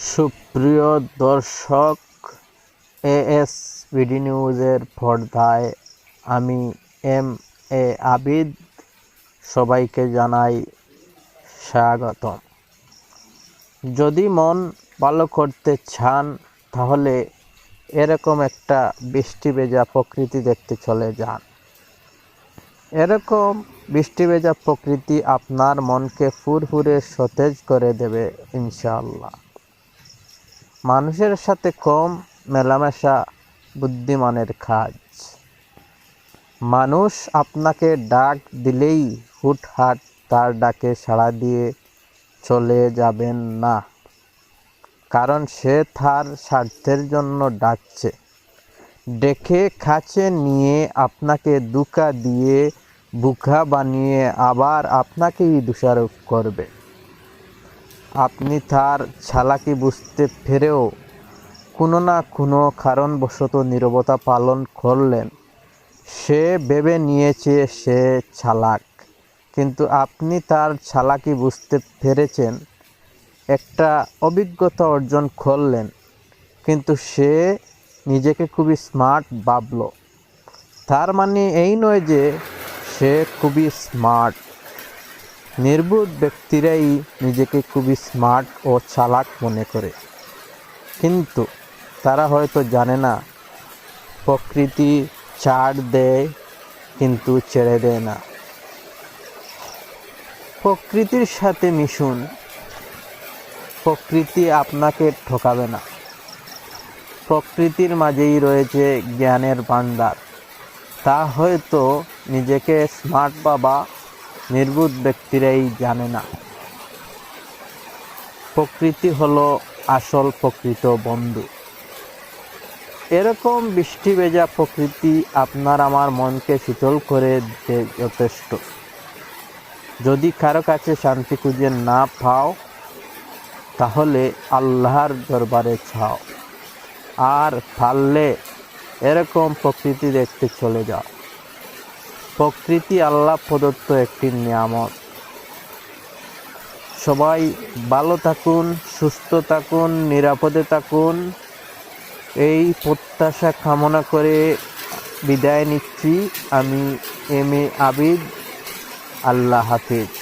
সুপ্রিয় দর্শক as BD নিউজের পর্দায় আমি এম এ আবিদ। সবাইকে জানাই স্বাগতম। যদি মন ভালো করতে চান, তাহলে এরকম একটা বৃষ্টি ভেজা প্রকৃতি দেখতে চলে যান। এরকম বৃষ্টি ভেজা প্রকৃতি আপনার মনকে ফুরফুরে সতেজ করে দেবে, ইনশাআল্লাহ। মানুষের সাথে কম মেলামেশা বুদ্ধিমানের কাজ। মানুষ আপনাকে ডাক দিলেই হুটহাট তার ডাকে সাড়া দিয়ে চলে যাবেন না, কারণ সে তার স্বার্থের জন্য ডাকছে। ডেকে কাছে নিয়ে আপনাকে দুকা দিয়ে বুকা বানিয়ে আবার আপনাকেই দোষারোপ করবে। আপনি তার ছালাকি বুঝতে পেরেও কোনো না কোনো কারণবশত নীরবতা পালন করলেন। সে ভেবে নিয়েছে সে ছালাক কিন্তু আপনি তার ছালাকি বুঝতে পেরেছেন, একটা অভিজ্ঞতা অর্জন করলেন। কিন্তু সে নিজেকে খুবই স্মার্ট ভাবল। তার মানে এই নয় যে সে খুবই স্মার্ট। নির্বোধ ব্যক্তিরাই নিজেকে খুবই স্মার্ট ও চালাক মনে করে। কিন্তু তারা হয়তো জানে না, প্রকৃতি ছাড় দেয় কিন্তু ছেড়ে দেয় না। প্রকৃতির সাথে মিশুন, প্রকৃতি আপনাকে ঠকাবে না। প্রকৃতির মাঝেই রয়েছে জ্ঞানের ভাণ্ডার। তা হয়তো নিজেকে স্মার্ট বাবা নির্বুধ ব্যক্তিরাই জানে না। প্রকৃতি হলো আসল প্রকৃত বন্ধু। এরকম বৃষ্টি ভেজা প্রকৃতি আপনার আমার মনকে শীতল করে দিতে যথেষ্ট। যদি কারও কাছে শান্তি খুঁজে না পাও, তাহলে আল্লাহর দরবারে ছাও আর পারলে এরকম প্রকৃতি দেখতে চলে যাও। প্রকৃতি আল্লাহ প্রদত্ত একটি নিয়ামত। সবাই ভালো থাকুন, সুস্থ থাকুন, নিরাপদে থাকুন। এই প্রত্যাশা কামনা করে বিদায় নিচ্ছি। আমি M A Abid, Allah Hafiz.